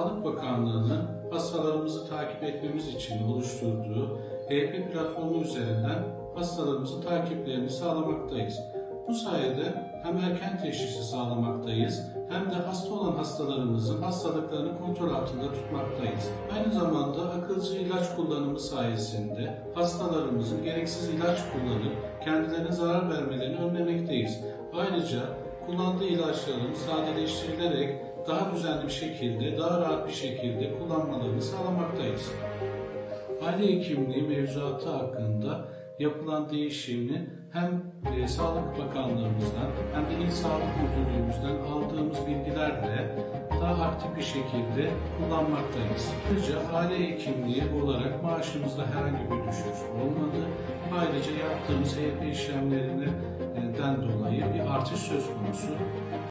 Sağlık Bakanlığı'nın hastalarımızı takip etmemiz için oluşturduğu EHP platformu üzerinden hastalarımızı takiplerini sağlamaktayız. Bu sayede hem erken teşhisi sağlamaktayız hem de hasta olan hastalarımızın hastalıklarını kontrol altında tutmaktayız. Aynı zamanda akılcı ilaç kullanımı sayesinde hastalarımızın gereksiz ilaç kullanıp kendilerine zarar vermelerini önlemekteyiz. Ayrıca kullandığı ilaçların sadeleştirilerek daha düzenli bir şekilde, daha rahat bir şekilde kullanmalarını sağlamaktayız. Aile hekimliği mevzuatı hakkında yapılan değişimi hem e, Sağlık Bakanlığımızdan hem de İl Sağlık Müdürlüğümüzden aldığımız bilgilerle daha aktif bir şekilde kullanmaktayız. Ayrıca aile hekimliği olarak maaşımızda herhangi bir düşüş olmadı. Ayrıca yaptığımız HEP işlemlerinden dolayı bir artış söz konusu